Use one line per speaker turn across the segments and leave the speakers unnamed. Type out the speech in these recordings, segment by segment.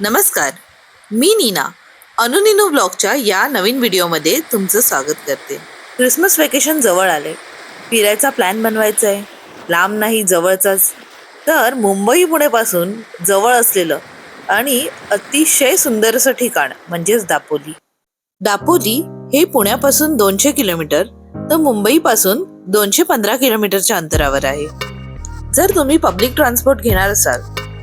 नमस्कार. मी नीना. अनुनिनू ब्लॉगच्या या नवीन व्हिडिओमध्ये तुमचं स्वागत करते. क्रिसमस वेकेशन जवळ आले. फिरायचा प्लॅन बनवायचा आहे लांब नाही जवळचाच. तर मुंबई पुण्यापासून जवळ असलेलं आणि अतिशय सुंदर असं ठिकाण म्हणजेच दापोली. दापोली हे पुण्यापासून दोनशे किलोमीटर तर मुंबईपासून दोनशे पंधरा किलोमीटरच्या अंतरावर आहे. जर तुम्ही पब्लिक ट्रान्सपोर्ट घेणार असाल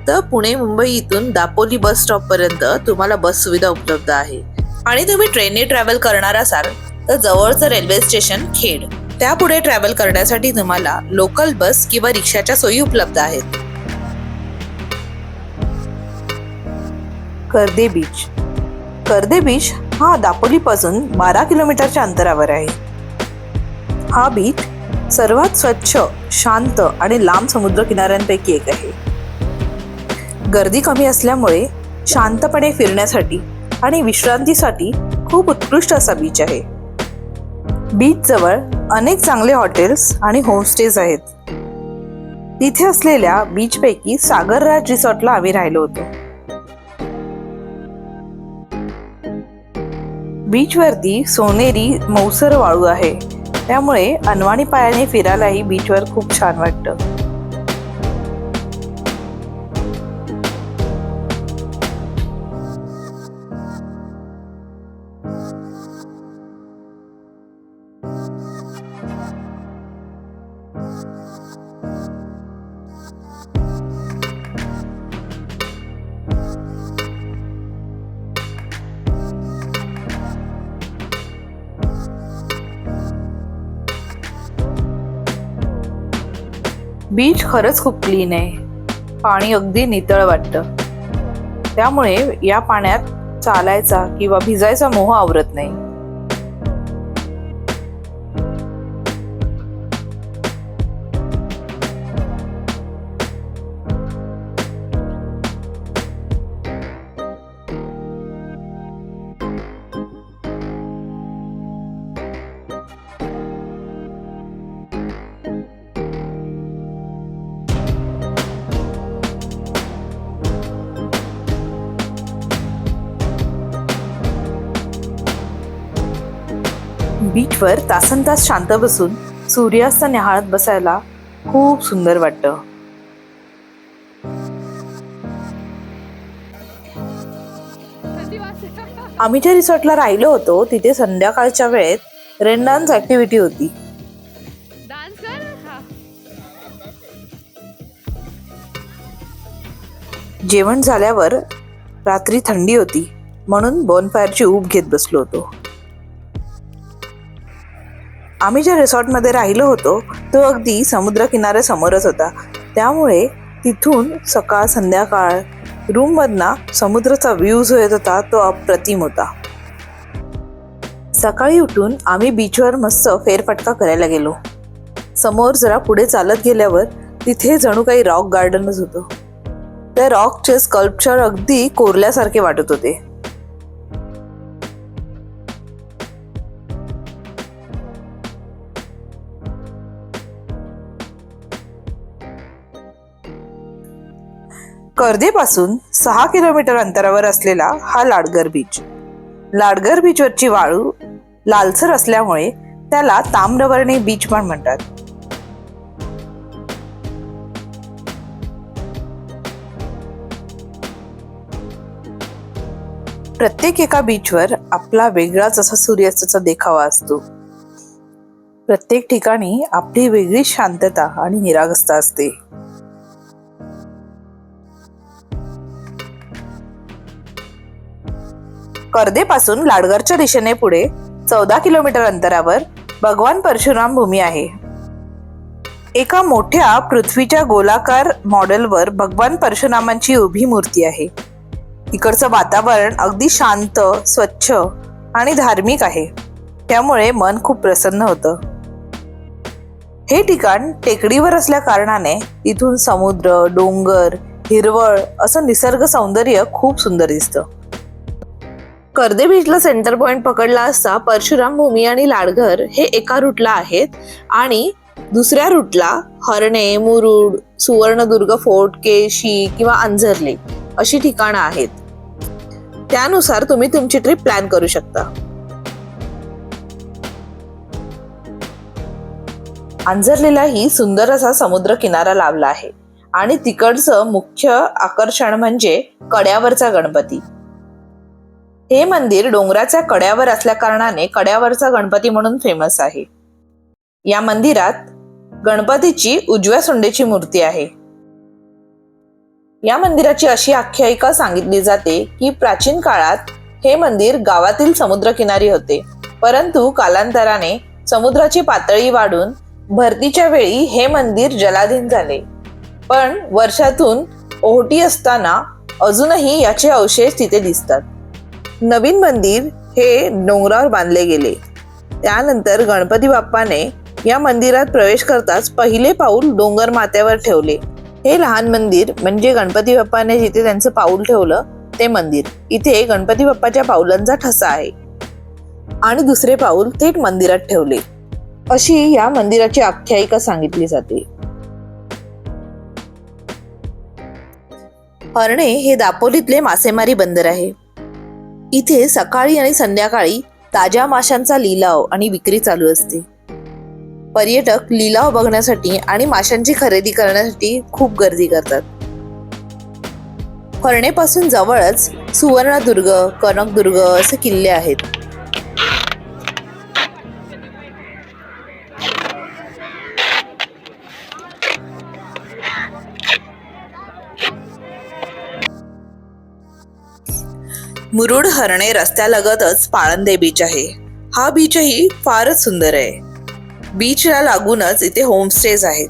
तर पुणे मुंबई इथून दापोली बस स्टॉप पर्यंत तुम्हाला बस सुविधा उपलब्ध आहे. आणि तुम्ही ट्रेनने ट्रॅव्हल करणार असाल तर जवळचं रेल्वे स्टेशन खेड. त्यापुढे ट्रॅव्हल करण्यासाठी तुम्हाला लोकल बस किंवा रिक्षाच्या सोयी उपलब्ध आहेत. कर्दे बीच कर्दे बीच हा दापोलीपासून बारा किलोमीटरच्या अंतरावर आहे. हा बीच सर्वात स्वच्छ शांत आणि लांब समुद्र किनाऱ्यांपैकी एक आहे. गर्दी कमी असल्यामुळे शांतपणे फिरण्यासाठी आणि विश्रांतीसाठी खूप उत्कृष्ट असा बीच आहे. बीचजवळ अनेक चांगले हॉटेल्स आणि होमस्टेज आहेत. तिथे असलेल्या बीचपैकी सागरराज रिसॉर्टला आम्ही राहिलो होतो. बीचवरती सोनेरी मौसर वाळू आहे. त्यामुळे अनवाणी पायाने फिरायलाही बीचवर खूप छान वाटतं. बीच खरंच खूप क्लीन आहे. पाणी अगदी नितळ वाटतं. त्यामुळे या पाण्यात चालायचा किंवा भिजायचा मोह आवरत नाही. बीचवर तासन तास शांत बसून सूर्यास्त निहाळत बसायला खूप सुंदर वाटतं. आम्ही ज्या रिसॉर्टला राहिलो होतो तिथे संध्याकाळच्या वेळेत रेन डान्स ऍक्टिव्हिटी होती.
हा.
जेवण झाल्यावर रात्री थंडी होती म्हणून बोनफायरची ऊब घेत बसलो होतो. आम्ही ज्या रिसॉर्टमध्ये राहिलो होतो तो अगदी समुद्रकिनाऱ्यासमोरच होता. त्यामुळे तिथून सकाळ संध्याकाळ रूममधना समुद्राचा व्ह्यू जो येत होता तो अप्रतिम होता. सकाळी उठून आम्ही बीचवर मस्त फेरफटका करायला गेलो. समोर जरा पुढे चालत गेल्यावर तिथे जणू काही रॉक गार्डनच होतं. त्या रॉकचे स्कल्पचर अगदी कोरल्यासारखे वाटत होते. कर्देपासून सहा किलोमीटर अंतरावर असलेला हा लाडगर बीच लाडगर बीचवरची वाळू लालसर असल्यामुळे त्याला ताम्रवर्णी बीच पण म्हणतात. प्रत्येक एका बीचवर आपला वेगळाच असा सूर्यास्ताचा देखावा असतो. प्रत्येक ठिकाणी आपली वेगळी शांतता आणि निरागसता असते. कर्देपासून लाडगरच्या दिशेने पुढे चौदा किलोमीटर अंतरावर भगवान परशुराम भूमी आहे. एका मोठ्या पृथ्वीच्या गोलाकार मॉडेलवर भगवान परशुरामांची उभी मूर्ती आहे. इकडचं वातावरण अगदी शांत स्वच्छ आणि धार्मिक आहे. त्यामुळे मन खूप प्रसन्न होतं. हे ठिकाण टेकडीवर असल्या कारणाने इथून समुद्र डोंगर हिरवळ असं निसर्ग सौंदर्य खूप सुंदर दिसतं. कर्दे बीचला सेंटर पॉइंट पकडला असता परशुराम भूमी आणि लाडघर हे एका रूटला आहेत आणि दुसऱ्या रूटला हरणे मुरुड सुवर्णदुर्ग फोर्ट केशी किंवा अंझरले अशी ठिकाणं आहेत. त्यानुसार तुम्ही तुमची ट्रिप प्लॅन करू शकता. आंजर्लीलाही सुंदर असा समुद्र किनारा लाभला आहे आणि तिकडचं मुख्य आकर्षण म्हणजे कड्यावरचा गणपती. हे मंदिर डोंगराच्या कड्यावर असल्या कारणाने कड्यावरचा गणपती म्हणून फेमस आहे. या मंदिरात गणपतीची उजव्या सोंडेची मूर्ती आहे. या मंदिराची अशी आख्यायिका सांगितली जाते की प्राचीन काळात हे मंदिर गावातील समुद्रकिनारी होते. परंतु कालांतराने समुद्राची पातळी वाढून भरतीच्या वेळी हे मंदिर जलाधीन झाले. पण वर्षातून ओहटी असताना अजूनही याचे अवशेष तिथे दिसतात. नवीन मंदिर हे डोंगरावर बांधले गेले. त्यानंतर गणपती बाप्पाने या मंदिरात प्रवेश करताच पहिले पाऊल डोंगर माथ्यावर ठेवले. हे लहान मंदिर म्हणजे गणपती बाप्पाने जिथे त्यांचं पाऊल ठेवलं ते मंदिर. इथे गणपती बाप्पाच्या पाऊलांचा ठसा आहे. आणि दुसरे पाऊल थेट मंदिरात ठेवले. अशी या मंदिराची आख्यायिका सांगितली जाते. हरणे हे दापोलीतले मासेमारी बंदर आहे. इथे सकाळी आणि संध्याकाळी ताज्या माशांचा लिलाव आणि विक्री चालू असते. पर्यटक लिलाव बघण्यासाठी आणि माशांची खरेदी करण्यासाठी खूप गर्दी करतात. फरणेपासून जवळच सुवर्णदुर्ग कनकदुर्ग असे किल्ले आहेत. मुरुड हरणे रस्त्यालगतच पाळंदे बीच आहे. हा बीचही फारच सुंदर आहे. बीचला लागूनच इथे होमस्टेज आहेत.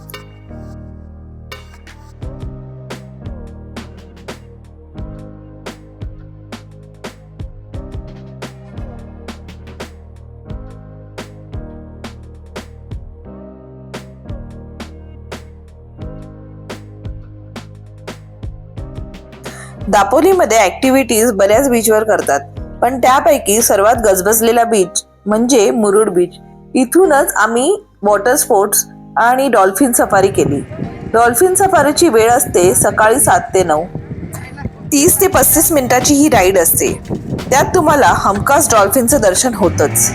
दापोलीमध्ये ऍक्टिव्हिटीज बऱ्याच बीचवर करतात. पण त्यापैकी सर्वात गजबजलेला बीच म्हणजे मुरुड बीच इथूनच आम्ही वॉटर स्पोर्ट्स आणि डॉल्फिन सफारी केली. डॉल्फिन सफारीची वेळ असते सकाळी सात ते नऊ. तीस ते पस्तीस मिनिटाची ही राईड असते. त्यात तुम्हाला हमखास डॉल्फिनचं दर्शन होतंच.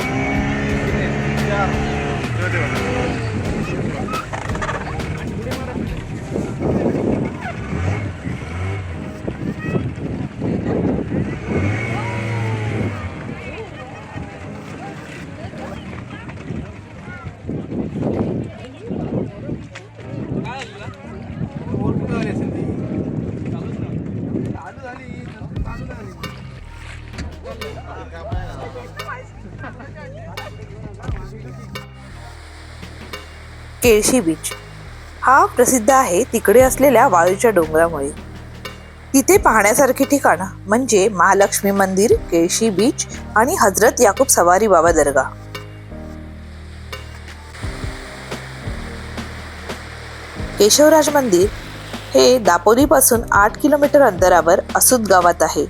केळशी बीच हा प्रसिद्ध आहे तिकडे असलेल्या वाळूच्या डोंगरामुळे. तिथे पाहण्यासारखे ठिकाण म्हणजे महालक्ष्मी मंदिर केळशी बीच आणि हजरत याकूब सवारी बाबा दर्गा केशवराज मंदिर हे दापोलीपासून आठ किलोमीटर अंतरावर असूद गावात आहे.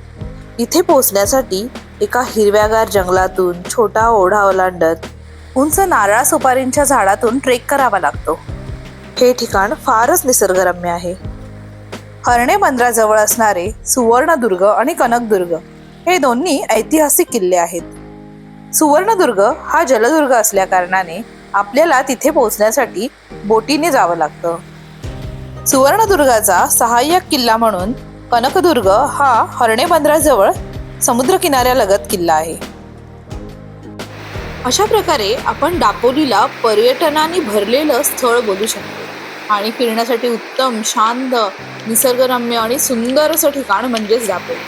इथे पोहोचण्यासाठी एका हिरव्यागार जंगलातून छोटा ओढा ओलांडत उंच नारळा सुपारींच्या झाडातून ट्रेक करावा लागतो. हे ठिकाण फारच निसर्गरम्य आहे. हरणे बंदराजवळ असणारे सुवर्णदुर्ग आणि कनकदुर्ग हे दोन्ही ऐतिहासिक किल्ले आहेत. सुवर्णदुर्ग हा जलदुर्ग असल्या कारणाने आपल्याला तिथे पोहोचण्यासाठी बोटीने जावं लागतं. सुवर्णदुर्गाचा सहाय्यक किल्ला म्हणून कनकदुर्ग हा हर्णे बंदराजवळ समुद्रकिनाऱ्यालगत किल्ला आहे. अशा प्रकारे आपण दापोलीला पर्यटनाने भरलेलं स्थळ बोलू शकतो. आणि फिरण्यासाठी उत्तम शांत निसर्गरम्य आणि सुंदर असं ठिकाण म्हणजेच दापोली.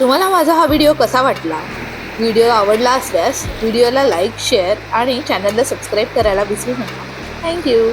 तुम्हाला माझा हा व्हिडिओ कसा वाटला? व्हिडिओ आवडला असल्यास व्हिडिओला लाईक शेअर आणि चॅनलला सबस्क्राईब करायला विसरू नका. थँक्यू